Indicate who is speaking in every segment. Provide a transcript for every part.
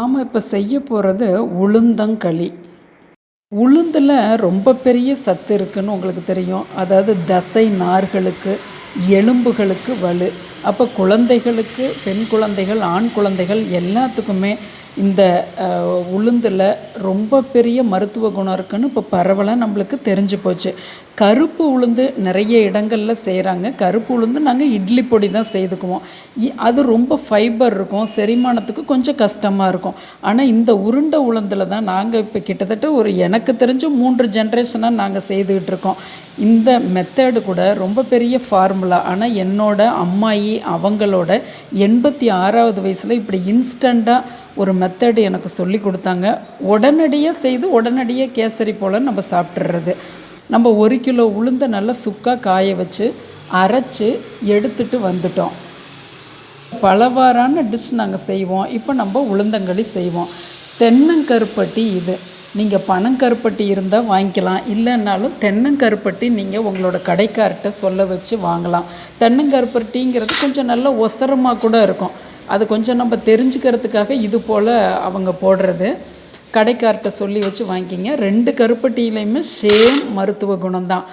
Speaker 1: நாம் இப்போ செய்ய போகிறது உளுந்தங்களி. உளுந்தில் ரொம்ப பெரிய சத்து இருக்குன்னு உங்களுக்கு தெரியும். அதாவது தசை நார்களுக்கு எலும்புகளுக்கு வலு. அப்போ குழந்தைகளுக்கு பெண் குழந்தைகள் ஆண் குழந்தைகள் எல்லாத்துக்குமே இந்த உளுந்தில் ரொம்ப பெரிய மருத்துவ குணம் இருக்குன்னு இப்போ பரவலாக நம்மளுக்கு தெரிஞ்சு போச்சு. கருப்பு உளுந்து நிறைய இடங்களில் செய்கிறாங்க கருப்பு உளுந்து நாங்கள் இட்லி பொடி தான் செய்துக்குவோம். இ அது ரொம்ப ஃபைபர் இருக்கும் செரிமானத்துக்கு கொஞ்சம் கஷ்டமாக இருக்கும். ஆனால் இந்த உருண்டை உளுந்தில் தான் நாங்கள் இப்போ கிட்டத்தட்ட ஒரு எனக்கு தெரிஞ்ச மூன்று ஜென்ரேஷனாக நாங்கள் செய்துக்கிட்டு இருக்கோம். இந்த மெத்தேடு கூட ரொம்ப பெரிய ஃபார்முலா ஆனால் என்னோட அம்மாயி அவங்களோட எண்பத்தி ஆறாவது வயசில் இப்படி இன்ஸ்டண்ட்டாக ஒரு மெத்தடு எனக்கு சொல்லி கொடுத்தாங்க. உடனடியாக செய்து உடனடியாக கேசரி போல் நம்ம சாப்பிட்றது நம்ம ஒரு கிலோ உளுந்தை நல்லா சுக்காக காய வச்சு அரைச்சி எடுத்துட்டு வந்துட்டோம். பலவாறான டிஷ் நாங்கள் செய்வோம். இப்போ நம்ம உளுந்தங்களி செய்வோம். தென்னங்கருப்பட்டி இது. நீங்கள் பனங்கருப்பட்டி இருந்தால் வாங்கிக்கலாம். இல்லைன்னாலும் தென்னங்கருப்பட்டி நீங்கள் உங்களோட கடைக்கார்ட்ட சொல்ல வச்சு வாங்கலாம். தென்னங்கருப்பட்டிங்கிறது கொஞ்சம் நல்ல ஒசரமாக கூட இருக்கும். அது கொஞ்சம் நம்ம தெரிஞ்சுக்கிறதுக்காக இது போல் அவங்க போடுறது. கடைக்கார்ட்ட சொல்லி வச்சு வாங்கிக்கிங்க. ரெண்டு கருப்பட்டியிலையுமே சேம் மருத்துவ குணம்தான்.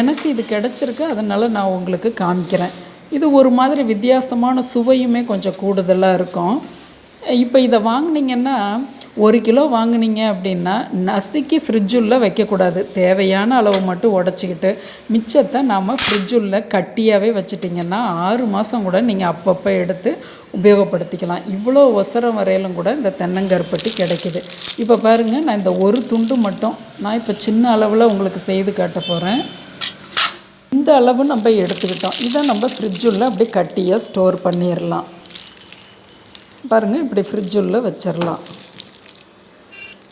Speaker 1: எனக்கு இது கிடச்சிருக்கு. அதனால் நான் உங்களுக்கு காமிக்கிறேன். இது ஒரு மாதிரி வித்தியாசமான சுவையுமே கொஞ்சம் கூடுதலாக இருக்கும். இப்போ இதை வாங்கினீங்கன்னா ஒரு கிலோ வாங்கினீங்க அப்படின்னா நசுக்கி ஃப்ரிட்ஜுள்ளே வைக்கக்கூடாது. தேவையான அளவு மட்டும் உடச்சிக்கிட்டு மிச்சத்தை நாம் ஃப்ரிட்ஜுள்ளே கட்டியாகவே வச்சிட்டிங்கன்னா ஆறு மாதம் கூட நீங்கள் அப்பப்போ எடுத்து உபயோகப்படுத்திக்கலாம். இவ்வளோ ஒசரம் வரையிலும் கூட இந்த தென்னங்கருப்பட்டி கிடைக்கிது. இப்போ பாருங்கள் நான் இந்த ஒரு துண்டு மட்டும் நான் இப்போ சின்ன அளவில் உங்களுக்கு செய்து காட்ட போகிறேன் இந்த அளவு நம்ம எடுத்துக்கிட்டோம். இதை நம்ம ஃப்ரிட்ஜுள்ளே அப்படி கட்டியாக ஸ்டோர் பண்ணிடலாம் பாருங்கள் இப்படி ஃப்ரிட்ஜுள்ளே வச்சிடலாம்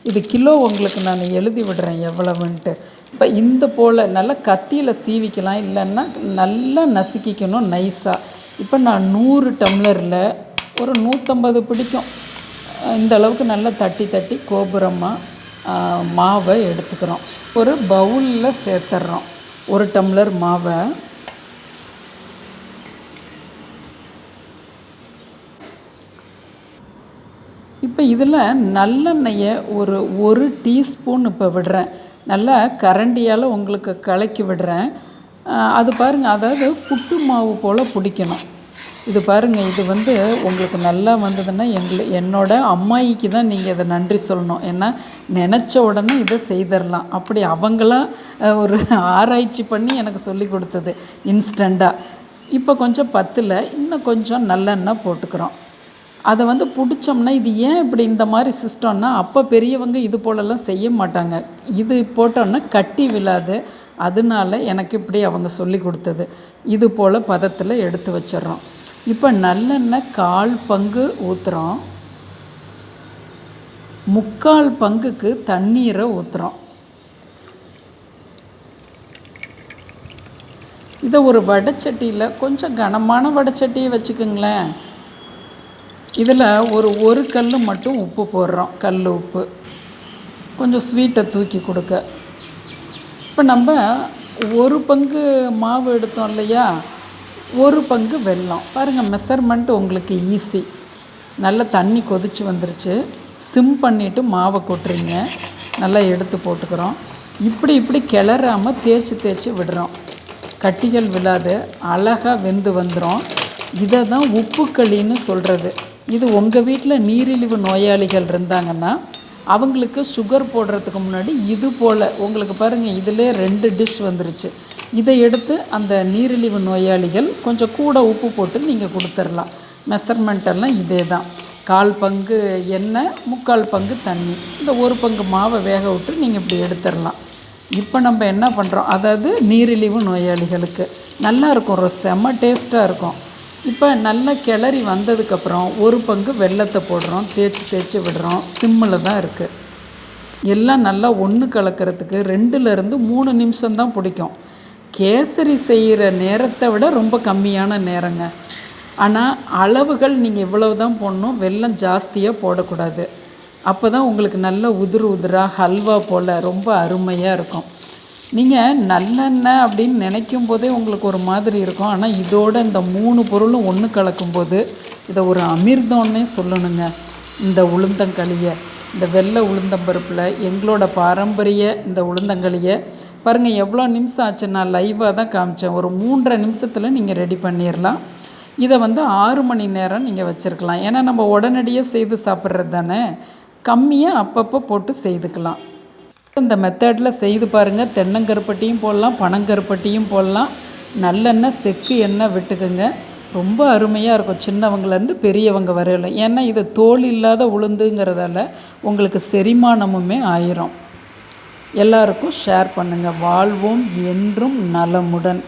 Speaker 1: இது கிலோ உங்களுக்கு நான் எழுதி விடுறேன் எவ்வளவுன்ட்டு. இப்போ இந்த போல் நல்லா கத்தியில் சீவிக்கலாம் இல்லைன்னா நல்லா நசுக்கிக்கணும் நைஸாக இப்போ நான் நூறு டம்ளரில் ஒரு நூற்றம்பது பிடிக்கும். இந்த அளவுக்கு நல்லா தட்டி தட்டி கோபுரமாக மாவை எடுத்துக்கிறோம். ஒரு பவுலில் சேர்த்துட்றோம் ஒரு டம்ளர் மாவை. இப்போ இதில் நல்லெண்ணெயை ஒரு ஒரு டீஸ்பூன் இப்போ விடுறேன். நல்லா கரண்டியால் உங்களுக்கு கலக்கி விடுறேன். அது பாருங்கள் அதாவது புட்டு மாவு போல் பிடிக்கணும். இது பாருங்கள் இது வந்து உங்களுக்கு நல்லா வந்ததுன்னா எங்களை என்னோட அம்மாயிக்கு தான் நீங்கள் இதை நன்றி சொல்லணும். ஏன்னா நினச்ச உடனே இதை செய்திடலாம். அப்படி அவங்களாம் ஒரு ஆராய்ச்சி பண்ணி எனக்கு சொல்லி கொடுத்தது இன்ஸ்டண்ட்டாக இப்போ கொஞ்சம் பத்தில் இன்னும் கொஞ்சம் நல்லெண்ணெய் போட்டுக்கிறோம். அதை வந்து பிடிச்சோம்னா இது ஏன் இப்படி இந்த மாதிரி சிஸ்டம்னா அப்போ பெரியவங்க இது போலலாம் செய்ய மாட்டாங்க. இது போட்டோன்னா கட்டி விழாது. அதனால எனக்கு இப்படி அவங்க சொல்லி கொடுத்தது. இது போல் பதத்தில் எடுத்து வச்சிட்றோம். இப்போ நல்லெண்ணெய் கால் பங்கு ஊற்றுறோம் முக்கால் பங்குக்கு தண்ணீரை ஊற்றுறோம் இதை ஒரு வடைச்சட்டியில் கொஞ்சம் கனமான வடைச்சட்டியை வச்சுக்கோங்களேன். இதில் ஒரு ஒரு கல் மட்டும் உப்பு போடுறோம். கல் உப்பு. கொஞ்சம் ஸ்வீட்டை தூக்கி கொடுக்க. இப்போ நம்ம ஒரு பங்கு மாவு எடுத்தோம் இல்லையா? ஒரு பங்கு வெல்லம். பாருங்கள் மெஷர்மெண்ட் உங்களுக்கு ஈஸி நல்லா தண்ணி கொதித்து வந்துருச்சு. சிம் பண்ணிவிட்டு மாவை கொட்டுறீங்க. நல்லா எடுத்து போட்டுக்கிறோம். இப்படி இப்படி கிளறாமல் தேய்ச்சி தேய்ச்சி விடுறோம். கட்டிகள் விழாது. அழகாக வெந்து வந்துடும் இதை தான் உப்புக்களின்னு சொல்கிறது இது உங்கள் வீட்டில் நீரிழிவு நோயாளிகள் இருந்தாங்கன்னா அவங்களுக்கு சுகர் போடுறதுக்கு முன்னாடி இது போல் உங்களுக்கு பாருங்கள் இதிலே ரெண்டு டிஷ் வந்துருச்சு. இதை எடுத்து அந்த நீரிழிவு நோயாளிகள் கொஞ்சம் கூட உப்பு போட்டு நீங்கள் கொடுத்துர்லாம் மெஷர்மெண்ட்டெல்லாம் இதே தான் கால் பங்கு எண்ணெய் முக்கால் பங்கு தண்ணி. இந்த ஒரு பங்கு மாவை வேக விட்டு நீங்கள் இப்படி எடுத்துடலாம். இப்போ நம்ம என்ன பண்ணுறோம் அதாவது நீரிழிவு நோயாளிகளுக்கு. நல்லா இருக்கும் ஒரு செம்ம டேஸ்ட்டாக இருக்கும். இப்போ நல்லா கிளறி வந்ததுக்கப்புறம் ஒரு பங்கு வெள்ளத்தை போடுறோம் தேய்ச்சி தேய்ச்சி விடுறோம். சிம்மில் தான் இருக்குது எல்லாம் நல்லா ஒன்று கலக்கிறதுக்கு ரெண்டுலேருந்து மூணு நிமிஷம்தான் பிடிக்கும். கேசரி செய்கிற நேரத்தை விட ரொம்ப கம்மியான நேரங்க. ஆனால் அளவுகள் நீங்கள் இவ்வளவு தான் போடணும் வெள்ளம் ஜாஸ்தியாக போடக்கூடாது. அப்போ தான் உங்களுக்கு நல்ல உதிர் உதிராக ஹல்வா போல் ரொம்ப அருமையாக இருக்கும். நீங்கள் நல்லெண்ணெய் அப்படின்னு நினைக்கும் போதே உங்களுக்கு ஒரு மாதிரி இருக்கும். ஆனால் இதோட இந்த மூணு பொருளும் ஒன்று கலக்கும்போது இதை ஒரு அமிர்தம்னே சொல்லணுங்க. இந்த உளுந்தங்களியை இந்த வெள்ளை உளுந்தம்பருப்பில் எங்களோட பாரம்பரிய இந்த உளுந்தங்களியை பாருங்கள் எவ்வளோ நிமிஷம் ஆச்சு? நான் லைவாக தான் காமிச்சேன். ஒரு மூன்றரை நிமிஷத்தில் நீங்கள் ரெடி பண்ணிடலாம் இதை வந்து ஆறு மணி நேரம் நீங்கள் வச்சுருக்கலாம். ஏன்னா நம்ம உடனடியாக செய்து சாப்பிட்றது தானே? கம்மியாக அப்பப்போ போட்டு செய்துக்கலாம். இந்த மெத்தடில் செய்து பாருங்கள் தென்னங்கருப்பட்டியும் போடலாம் பனங்கருப்பட்டியும் போடலாம். நல்லெண்ணெய் செக்கு எண்ணெய் விட்டுக்குங்க. ரொம்ப அருமையாக இருக்கும். சின்னவங்கலேருந்து பெரியவங்க வரையில ஏன்னா இது தோல் இல்லாத உளுந்துங்கிறதால உங்களுக்கு செரிமானமுமே ஆயிரும். எல்லாருக்கும் ஷேர் பண்ணுங்கள் வாழ்வோம் என்றும் நலமுடன்.